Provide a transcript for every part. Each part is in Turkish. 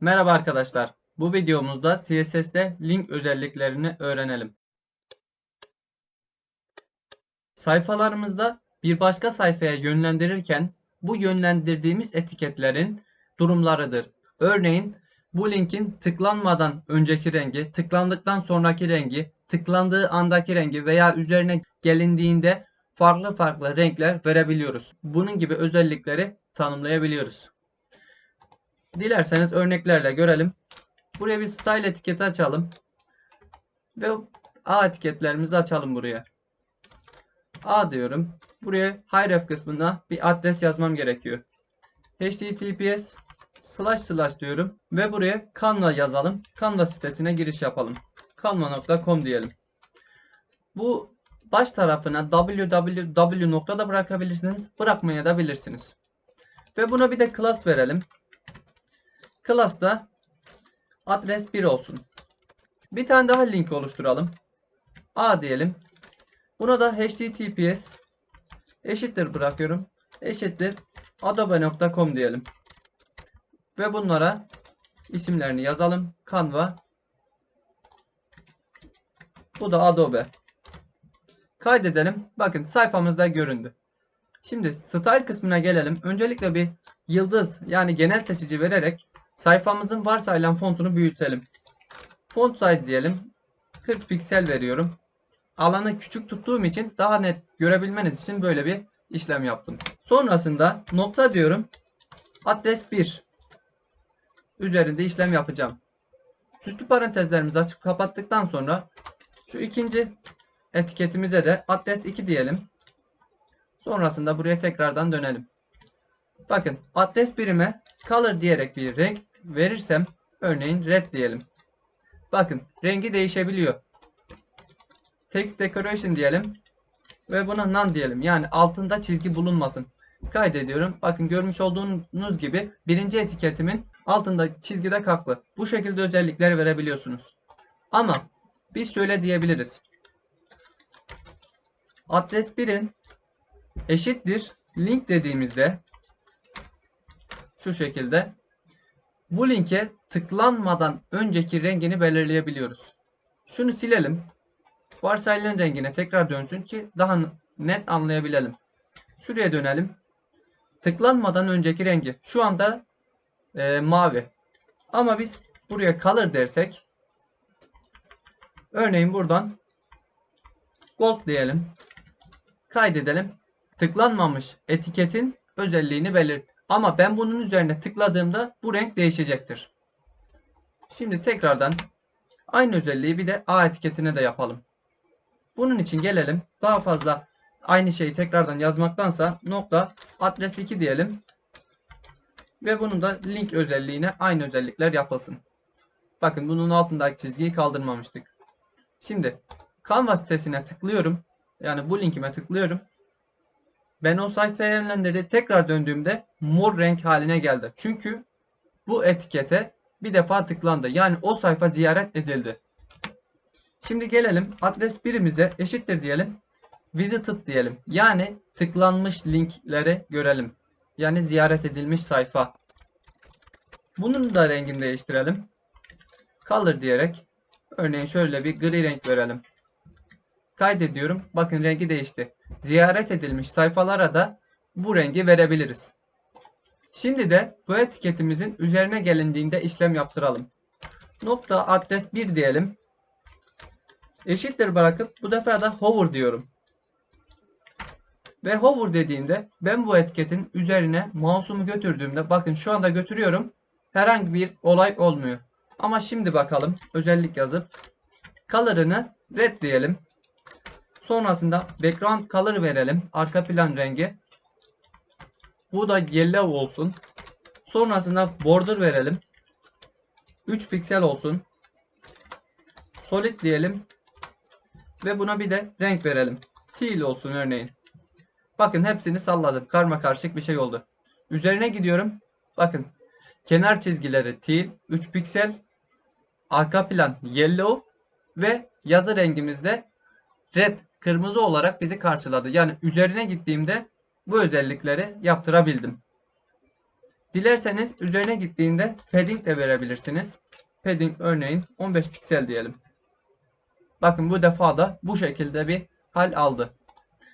Merhaba arkadaşlar. Bu videomuzda CSS'de link özelliklerini öğrenelim. Sayfalarımızda bir başka sayfaya yönlendirirken bu yönlendirdiğimiz etiketlerin durumlarıdır. Örneğin bu linkin tıklanmadan önceki rengi, tıklandıktan sonraki rengi, tıklandığı andaki rengi veya üzerine gelindiğinde farklı farklı renkler verebiliyoruz. Bunun gibi özellikleri tanımlayabiliyoruz. Dilerseniz örneklerle görelim. Buraya bir style etiketi açalım. Ve A etiketlerimizi açalım buraya. A diyorum. Buraya href kısmına bir adres yazmam gerekiyor. https slash slash diyorum. Ve buraya Canva yazalım. Canva sitesine giriş yapalım. canva.com diyelim. Bu baş tarafına www noktada bırakabilirsiniz. Bırakmaya da bilirsiniz. Ve buna bir de class verelim. Class adres 1 olsun. Bir tane daha link oluşturalım. A diyelim. Buna da https eşittir bırakıyorum. Eşittir adobe.com diyelim. Ve bunlara isimlerini yazalım. Canva. Bu da Adobe. Kaydedelim. Bakın sayfamızda göründü. Şimdi style kısmına gelelim. Öncelikle bir yıldız yani genel seçici vererek sayfamızın varsayılan fontunu büyütelim. Font size diyelim. 40 piksel veriyorum. Alanı küçük tuttuğum için daha net görebilmeniz için böyle bir işlem yaptım. Sonrasında nokta diyorum. Adres 1 üzerinde işlem yapacağım. Süslü parantezlerimizi açıp kapattıktan sonra şu ikinci etiketimize de adres 2 diyelim. Sonrasında buraya tekrardan dönelim. Bakın adres birime color diyerek bir renk verirsem örneğin red diyelim. Bakın rengi değişebiliyor. Text decoration diyelim ve buna none diyelim. Yani altında çizgi bulunmasın. Kaydediyorum. Bakın görmüş olduğunuz gibi birinci etiketimin altında çizgide kalklı. Bu şekilde özellikler verebiliyorsunuz. Ama biz şöyle diyebiliriz. Adres 1'in eşittir link dediğimizde şu şekilde bu linke tıklanmadan önceki rengini belirleyebiliyoruz. Şunu silelim. Varsayılan rengine tekrar dönsün ki daha net anlayabilelim. Şuraya dönelim. Tıklanmadan önceki rengi şu anda e, mavi. Ama biz buraya color dersek örneğin buradan gold diyelim. Kaydedelim. Tıklanmamış etiketin özelliğini belirt. Ama ben bunun üzerine tıkladığımda bu renk değişecektir. Şimdi tekrardan aynı özelliği bir de A etiketine de yapalım. Bunun için gelelim. Daha fazla aynı şeyi tekrardan yazmaktansa nokta adres 2 diyelim. Ve bunun da link özelliğine aynı özellikler yapılsın. Bakın bunun altındaki çizgiyi kaldırmamıştık. Şimdi Canva sitesine tıklıyorum. Yani bu linkime tıklıyorum. Ben o sayfaya yönlendirdi. Tekrar döndüğümde mor renk haline geldi. Çünkü bu etikete bir defa tıklandı. Yani o sayfa ziyaret edildi. Şimdi gelelim adres birimize eşittir diyelim. Visited diyelim. Yani tıklanmış linkleri görelim. Yani ziyaret edilmiş sayfa. Bunun da rengini değiştirelim. Color diyerek örneğin şöyle bir gri renk verelim. Kaydediyorum. Bakın rengi değişti. Ziyaret edilmiş sayfalara da bu rengi verebiliriz. Şimdi de bu etiketimizin üzerine gelindiğinde işlem yaptıralım. Nokta adres 1 diyelim. Eşittir bırakıp bu defa da hover diyorum. Ve hover dediğimde ben bu etiketin üzerine mouse'umu götürdüğümde bakın şu anda götürüyorum. Herhangi bir olay olmuyor. Ama şimdi bakalım özellik yazıp color'ını red diyelim. Sonrasında background color verelim. Arka plan rengi. Bu da yellow olsun. Sonrasında border verelim. 3 piksel olsun. Solid diyelim. Ve buna bir de renk verelim. Teal olsun örneğin. Bakın hepsini salladım. Karma karışık bir şey oldu. Üzerine gidiyorum. Bakın. Kenar çizgileri teal 3 piksel. Arka plan yellow ve yazı rengimizde red kırmızı olarak bizi karşıladı. Yani üzerine gittiğimde bu özellikleri yaptırabildim. Dilerseniz üzerine gittiğinde padding de verebilirsiniz. Padding örneğin 15 piksel diyelim. Bakın bu defa da bu şekilde bir hal aldı.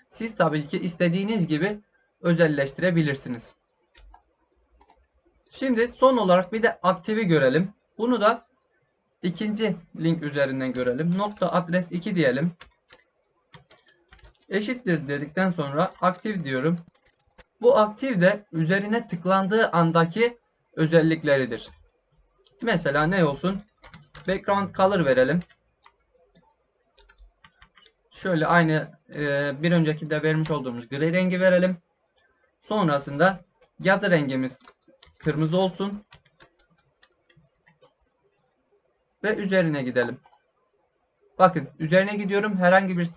Siz tabii ki istediğiniz gibi özelleştirebilirsiniz. Şimdi son olarak bir de aktivi görelim. Bunu da ikinci link üzerinden görelim. Nokta adres 2 diyelim. Eşittir dedikten sonra aktif diyorum. Bu aktif de üzerine tıklandığı andaki özellikleridir. Mesela ne olsun? Background color verelim. Şöyle aynı e, bir önceki de vermiş olduğumuz gri rengi verelim. Sonrasında yazı rengimiz kırmızı olsun. Ve üzerine gidelim. Bakın üzerine gidiyorum herhangi bir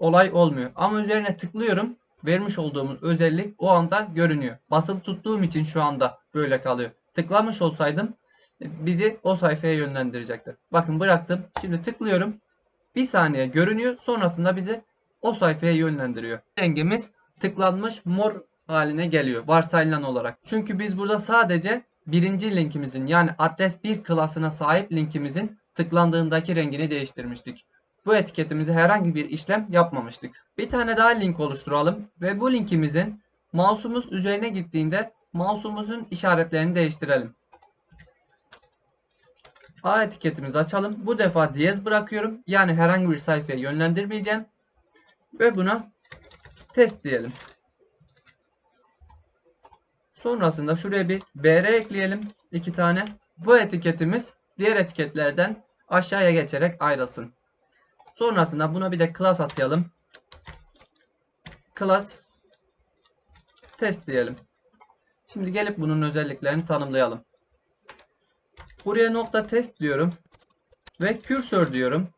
olay olmuyor. Ama üzerine tıklıyorum. Vermiş olduğumuz özellik o anda görünüyor. Basılı tuttuğum için şu anda böyle kalıyor. Tıklamış olsaydım bizi o sayfaya yönlendirecektir. Bakın bıraktım. Şimdi tıklıyorum. Bir saniye görünüyor. Sonrasında bizi o sayfaya yönlendiriyor. Rengimiz tıklanmış mor haline geliyor varsayılan olarak. Çünkü biz burada sadece birinci linkimizin yani adres 1 klasına sahip linkimizin tıklandığındaki rengini değiştirmiştik. Bu etiketimize herhangi bir işlem yapmamıştık. Bir tane daha link oluşturalım ve bu linkimizin mouse'umuz üzerine gittiğinde mouse'umuzun işaretlerini değiştirelim. A etiketimizi açalım. Bu defa diyez bırakıyorum. Yani herhangi bir sayfaya yönlendirmeyeceğim. Ve buna test diyelim. Sonrasında şuraya bir BR ekleyelim. iki tane. Bu etiketimiz diğer etiketlerden aşağıya geçerek ayrılsın. Sonrasında buna bir de class atayalım. Class test diyelim. Şimdi gelip bunun özelliklerini tanımlayalım. Buraya nokta test diyorum. Ve kürsör diyorum.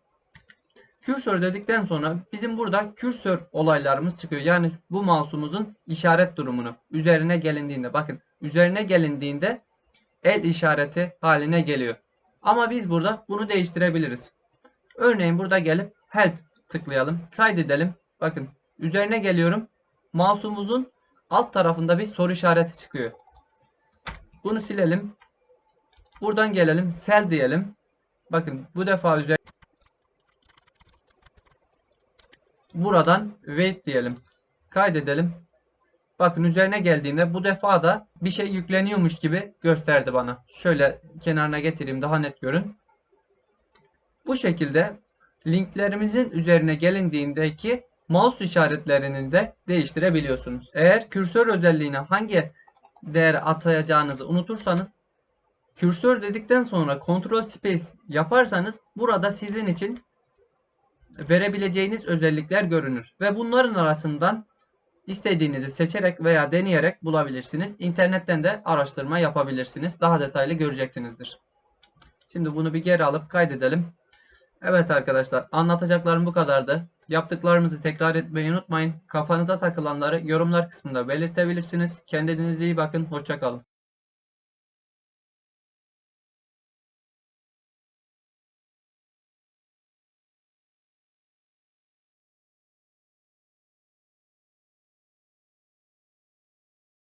Kürsör dedikten sonra bizim burada kürsör olaylarımız çıkıyor. Yani bu mouse'umuzun işaret durumunu üzerine gelindiğinde bakın üzerine gelindiğinde el işareti haline geliyor. Ama biz burada bunu değiştirebiliriz. Örneğin burada gelip help tıklayalım. Kaydedelim. Bakın üzerine geliyorum. Mouse'umuzun alt tarafında bir soru işareti çıkıyor. Bunu silelim. Buradan gelelim. Sel diyelim. Bakın bu defa üzerine buradan wait diyelim. Kaydedelim. Bakın üzerine geldiğimde bu defa da bir şey yükleniyormuş gibi gösterdi bana. Şöyle kenarına getireyim daha net görün. Bu şekilde linklerimizin üzerine gelindiğindeki mouse işaretlerini de değiştirebiliyorsunuz. Eğer kürsör özelliğine hangi değer atayacağınızı unutursanız kürsör dedikten sonra Ctrl Space yaparsanız burada sizin için verebileceğiniz özellikler görünür. Ve bunların arasından istediğinizi seçerek veya deneyerek bulabilirsiniz. İnternetten de araştırma yapabilirsiniz. Daha detaylı göreceksinizdir. Şimdi bunu bir geri alıp kaydedelim. Evet arkadaşlar anlatacaklarım bu kadardı. Yaptıklarımızı tekrar etmeyi unutmayın. Kafanıza takılanları yorumlar kısmında belirtebilirsiniz. Kendinize iyi bakın. Hoşçakalın.